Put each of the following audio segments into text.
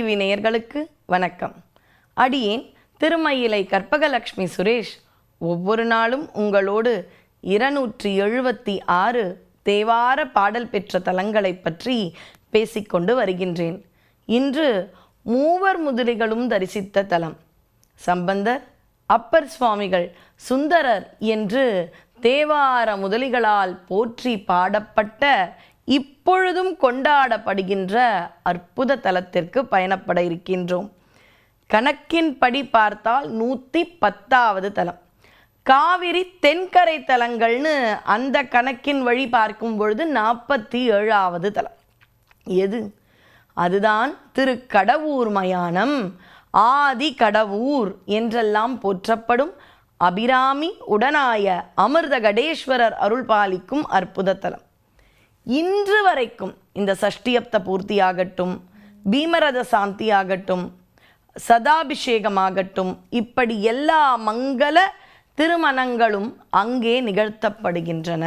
TV நேயர்களுக்கு வணக்கம். அடியேன் திருமயிலை கற்பகலக்ஷ்மி சுரேஷ். ஒவ்வொரு நாளும் உங்களோடு இருநூற்றி எழுபத்தி ஆறு தேவார பாடல் பெற்ற தலங்களை பற்றி பேசிக்கொண்டு வருகின்றேன். இன்று மூவர் முதலிகளும் தரிசித்த தலம். சம்பந்தர் அப்பர் சுவாமிகள் சுந்தரர் என்று தேவார முதலிகளால் போற்றி பாடப்பட்ட இப்பொழுதும் கொண்டாடப்படுகின்ற அற்புத தலத்திற்கு பயணப்பட இருக்கின்றோம். கணக்கின்படி பார்த்தால் நூற்றி பத்தாவது தலம். காவிரி தென்கரை தலங்கள்னு அந்த கணக்கின் வழி பார்க்கும் பொழுது நாற்பத்தி ஏழாவது தலம். எது? அதுதான் திருக்கடவூர் மயானம் ஆதி கடவூர் என்றெல்லாம் போற்றப்படும் அபிராமி உடனாய அமிர்த கடேஸ்வரர் அருள் பாலிக்கும் அற்புத தலம். இன்று வரைக்கும் இந்த சஷ்டியப்த பூர்த்தியாகட்டும் பீமரத சாந்தியாகட்டும் சதாபிஷேகமாகட்டும் இப்படி எல்லா மங்கள திருமணங்களும் அங்கே நிகழ்த்தப்படுகின்றன.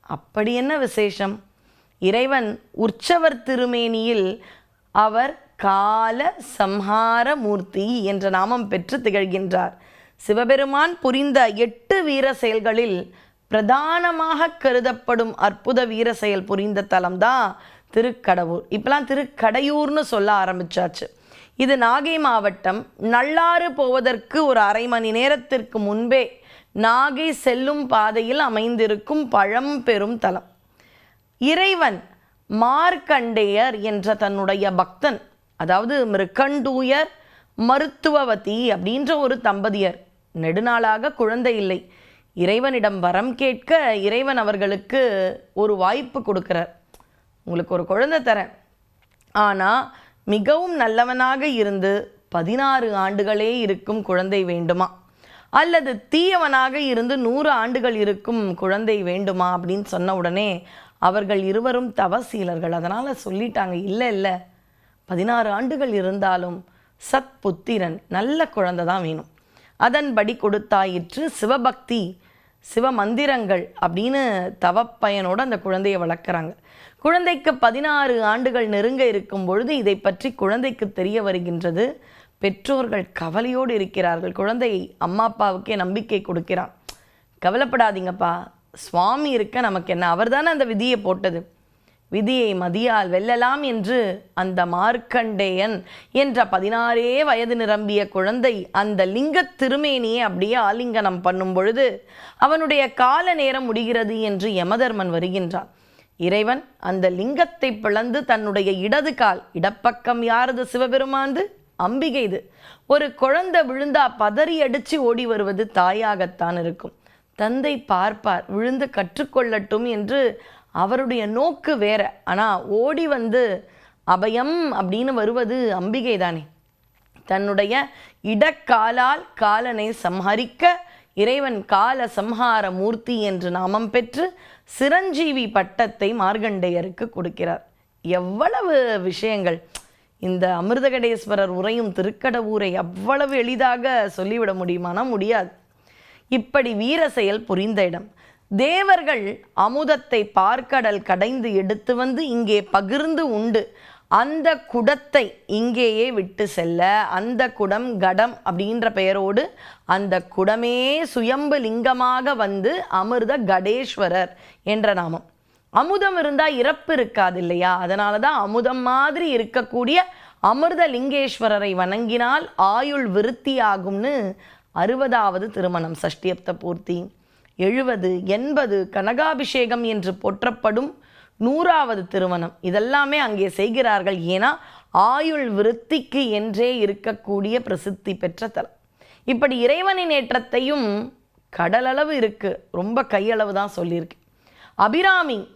அப்படி என்ன விசேஷம்? இறைவன் உற்சவர் திருமேனியில் அவர் கால சம்ஹார மூர்த்தி என்ற நாமம் பெற்று திகழ்கின்றார். சிவபெருமான் புரிந்த எட்டு வீர செயல்களில் பிரதானமாக கருதப்படும் அற்புத வீர செயல் புரிந்த தலம் தான் திருக்கடவூர். இப்பெல்லாம் திருக்கடையூர்னு சொல்ல ஆரம்பிச்சாச்சு. இது நாகை மாவட்டம். நல்லாறு போவதற்கு ஒரு அரை மணி நேரத்திற்கு முன்பே நாகை செல்லும் பாதையில் அமைந்திருக்கும் பழம்பெரும் தலம். இறைவன் மார்க்கண்டேயர் என்ற தன்னுடைய பக்தன் அதாவது மிருக்கண்டூயர் மருத்துவவதி அப்படின்ற ஒரு தம்பதியர். நெடுநாளாக குழந்தை இல்லை. இறைவனிடம் வரம் கேட்க இறைவன் அவர்களுக்கு ஒரு வாய்ப்பு கொடுக்குறார். உங்களுக்கு ஒரு குழந்தை தரேன். ஆனால் மிகவும் நல்லவனாக இருந்து பதினாறு ஆண்டுகளே இருக்கும் குழந்தை வேண்டுமா? அல்லது தீயவனாக இருந்து நூறு ஆண்டுகள் இருக்கும் குழந்தை வேண்டுமா? அப்படின்னு சொன்ன உடனே அவர்கள் இருவரும் தவசீலர்கள். அதனால் சொல்லிட்டாங்க இல்லை இல்லை. பதினாறு ஆண்டுகள் இருந்தாலும் சத் புத்திரன் நல்ல குழந்தை தான் வேணும். அதன்படி கொடுத்தாயிற்று சிவபக்தி சிவ மந்திரங்கள் அப்படின்னு தவப்பயனோடு அந்த குழந்தையை வளர்க்குறாங்க. குழந்தைக்கு பதினாறு ஆண்டுகள் நெருங்க இருக்கும் பொழுது இதை பற்றி குழந்தைக்கு தெரிய வருகின்றது. பெற்றோர்கள் கவலையோடு இருக்கிறார்கள். குழந்தை அம்மா அப்பாவுக்கே நம்பிக்கை கொடுக்கிறான். கவலைப்படாதீங்கப்பா. சுவாமி இருக்க நமக்கு என்ன? அவர் தானே அந்த விதியை போட்டது. விதியை மதியால் வெல்லலாம் என்று அந்த மார்க்கண்டேயன் என்ற பதினாறே வயது நிரம்பிய குழந்தை அந்த லிங்கத் திருமேனியை அப்படியே ஆலிங்கனம் பண்ணும் பொழுது அவனுடைய கால நேரம் முடிகிறது என்று யமதர்மன் வருகின்றான். இறைவன் அந்த லிங்கத்தை பிளந்து தன்னுடைய இடது கால் இடப்பக்கம் யாரது சிவபெருமாந்து? அம்பிகை இது ஒரு குழந்தை விழுந்தா பதறி அடிச்சு ஓடி வருவது தாயாகத்தான் இருக்கும். தந்தை பார்ப்பார் விழுந்து கற்றுக்கொள்ளட்டும் என்று அவருடைய நோக்கு வேற. ஆனால் ஓடி வந்து அபயம் அப்படின்னு வருவது அம்பிகை தானே தன்னுடைய இடக்காலால் காலனை சம்ஹரிக்க இறைவன் கால சம்ஹார மூர்த்தி என்று நாமம் பெற்று சிரஞ்சீவி பட்டத்தை மார்கண்டேயருக்கு கொடுக்கிறார். எவ்வளவு விஷயங்கள். இந்த அமிர்தகடேஸ்வரர் உரையும் திருக்கடவுரை அவ்வளவு எளிதாக சொல்லிவிட முடியுமானா? முடியாது. இப்படி வீர செயல் புரிந்த இடம். தேவர்கள் அமுதத்தை பார்க்கடல் கடைந்து எடுத்து வந்து இங்கே பகிர்ந்து உண்டு. அந்த குடத்தை இங்கேயே விட்டு செல்ல அந்த குடம் கடம் அப்படின்ற பெயரோடு அந்த குடமே சுயம்பு லிங்கமாக வந்து அமிர்த கடேஸ்வரர் என்ற நாமம். அமுதம் இருந்தால் இறப்பு இருக்காது இல்லையா? அதனால தான் அமுதம் மாதிரி இருக்கக்கூடிய அமிர்த லிங்கேஸ்வரரை வணங்கினால் ஆயுள் விருத்தியாகும்னு அறுபதாவது திருமணம் சஷ்டியப்த பூர்த்தி. எழுபது எண்பது கனகாபிஷேகம் என்று போற்றப்படும் நூறாவது திருமணம். இதெல்லாமே அங்கே செய்கிறார்கள். ஏன்னா ஆயுள் விருத்திக்கு என்றே இருக்கக்கூடிய பிரசித்தி பெற்ற தலம். இப்படி இறைவனின் ஏற்றத்தையும் கடலளவு இருக்கு. ரொம்ப கையளவு தான் சொல்லியிருக்கு. அபிராமி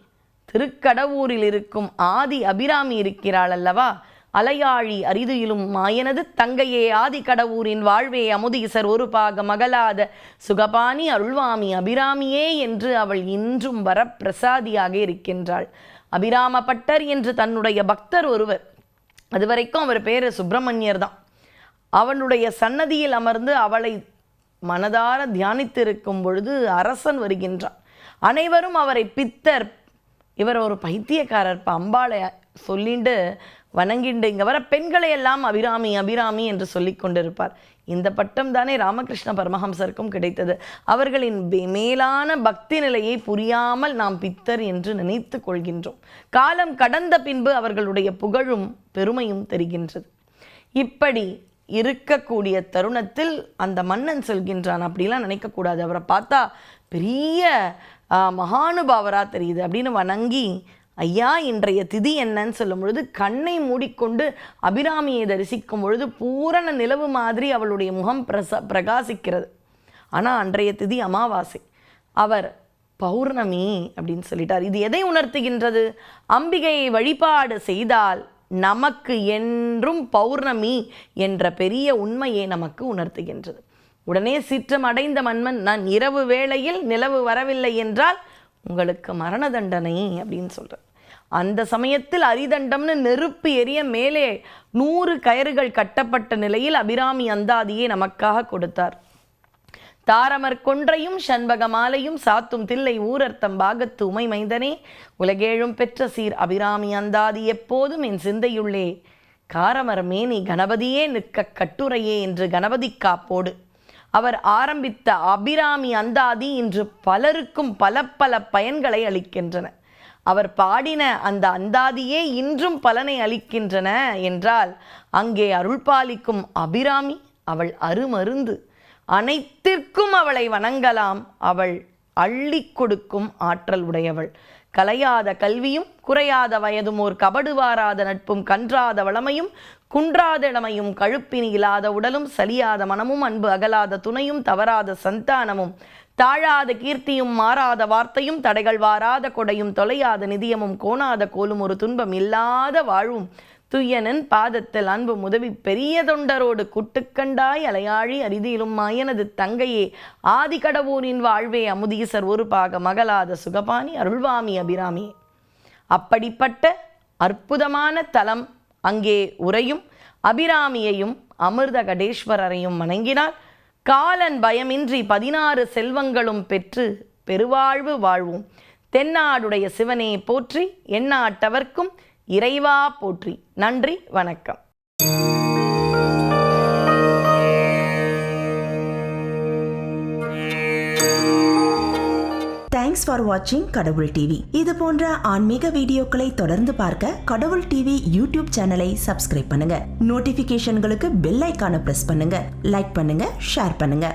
திருக்கடவூரில் இருக்கும் ஆதி அபிராமி இருக்கிறாள் அல்லவா? அலையாழி அரிதுயிலும் மாயனது தங்கையே ஆதி கடவுரின் வாழ்வே அமுதீசர் ஒரு பாக மகளாத சுகபாணி அருள்வாமி அபிராமியே என்று அவள் இன்றும் வர பிரசாதியாக இருக்கின்றாள். அபிராம பட்டர் என்று தன்னுடைய பக்தர் ஒருவர் அதுவரைக்கும் அவர் பேர் சுப்பிரமணியர் தான் அவனுடைய சன்னதியில் அமர்ந்து அவளை மனதார தியானித்திருக்கும் பொழுது அரசன் வருகின்றான். அனைவரும் அவரை பித்தர் இவர் ஒரு பைத்தியக்காரர் பம்பாளை சொல்லிண்டு வணங்கிண்டு இங்கே வர பெண்களை எல்லாம் அபிராமி அபிராமி என்று சொல்லி கொண்டிருப்பார். இந்த பட்டம் தானே ராமகிருஷ்ண பரமஹம்சருக்கும் கிடைத்தது. அவர்களின் மே- மேலான பக்தி நிலையை புரியாமல் நாம் பித்தர் என்று நினைத்து கொள்கின்றோம். காலம் கடந்த பின்பு அவர்களுடைய புகழும் பெருமையும் தெரிகின்றது. இப்படி இருக்கக்கூடிய தருணத்தில் அந்த மன்னன் சொல்கின்றான். அப்படிலாம் நினைக்கக்கூடாது. அவரை பார்த்தா பெரிய மகானுபாவராக தெரியுது அப்படின்னு வணங்கி ஐயா இன்றைய திதி என்னன்னு சொல்லும் பொழுது கண்ணை மூடிக்கொண்டு அபிராமியை தரிசிக்கும் பொழுது பூரண நிலவு மாதிரி அவளுடைய முகம் பிரச பிரகாசிக்கிறது. ஆனால் அன்றைய திதி அமாவாசை. அவர் பௌர்ணமி அப்படின்னு சொல்லிட்டார். இது எதை உணர்த்துகின்றது? அம்பிகையை வழிபாடு செய்தால் நமக்கு என்றும் பௌர்ணமி என்ற பெரிய உண்மையை நமக்கு உணர்த்துகின்றது. உடனே சிற்றம் அடைந்த மன்மன் நான் இரவு வேளையில் நிலவு வரவில்லை என்றால் உங்களுக்கு மரண தண்டனை அப்படின்னு சொல்கிறேன் அந்த சமயத்தில் அரிதண்டம்னு நெருப்பு எரிய மேலே நூறு கயறுகள் கட்டப்பட்ட நிலையில் அபிராமி அந்தாதியை நமக்காக கொடுத்தார். தாரமர் கொன்றையும் சண்பக மாலையும் சாத்தும் தில்லை ஊரர்த்தம் பாகத்து உமை மைந்தனே. உலகேழும் பெற்ற சீர் அபிராமி அந்தாதி எப்போதும் என் சிந்தையுள்ளே. காரமர் மேனி கணபதியே நிற்க கட்டுரையே என்று கணபதி காப்போடு. அவர் ஆரம்பித்த அபிராமி அந்தாதி இன்று பலருக்கும் பல பல பயன்களை அளிக்கின்றன. அவர் பாடின அந்த அந்தாதியே இன்றும் பலனை அளிக்கின்றன என்றால் அங்கே அருள்பாலிக்கும் அபிராமி அவள் அருமருந்து. அனைத்திற்கும் அவளை வணங்கலாம். அவள் அள்ளி கொடுக்கும் ஆற்றல் உடையவள். கலையாத கல்வியும் குறையாத வயதும் ஓர் கபடு வாராத நட்பும் கன்றாத வளமையும் குன்றாத இளமையும் கழுப்பினி இல்லாத உடலும் சலியாத மனமும் அன்பு அகலாத துணையும் தவறாத சந்தானமும் தாழாத கீர்த்தியும் மாறாத வார்த்தையும் தடைகள் வாராத கொடையும் தொலையாத நிதியமும் கோணாத கோலும் ஒரு துன்பம் இல்லாத வாழ்வும் துய்யனன் பாதத்தில் அன்பு உதவி பெரிய தொண்டரோடு குட்டுக்கண்டாய் அலையாழி அரிதியிலும் மாயனது தங்கையே ஆதிகடவூரின் வாழ்வே அமுதீசர் ஒரு பாக மகளாத சுகபாணி அருள்வாமி அபிராமி அப்படிப்பட்ட அற்புதமான தலம் அங்கே உறையும். அபிராமியையும் அமிர்த கடேஸ்வரரையும் வணங்கினால் காலன் பயமின்றி பதினாறு செல்வங்களும் பெற்று பெருவாழ்வு வாழ்வோம். தென்னாடுடைய சிவனே போற்றி எண்ணாட்டவர்க்கும் இறைவா போற்றி. நன்றி வணக்கம். தேங்க்ஸ் ஃபார் வாட்சிங் கடவுள் டிவி இது போன்ற ஆன்மீக வீடியோக்களை தொடர்ந்து பார்க்க கடவுள் டிவி யூடியூப் சேனலை சப்ஸ்கிரைப் பண்ணுங்க. நோட்டிபிகேஷன்களுக்கு பெல் ஐக்கான பிரஸ் பண்ணுங்க. லைக் பண்ணுங்க ஷேர் பண்ணுங்க.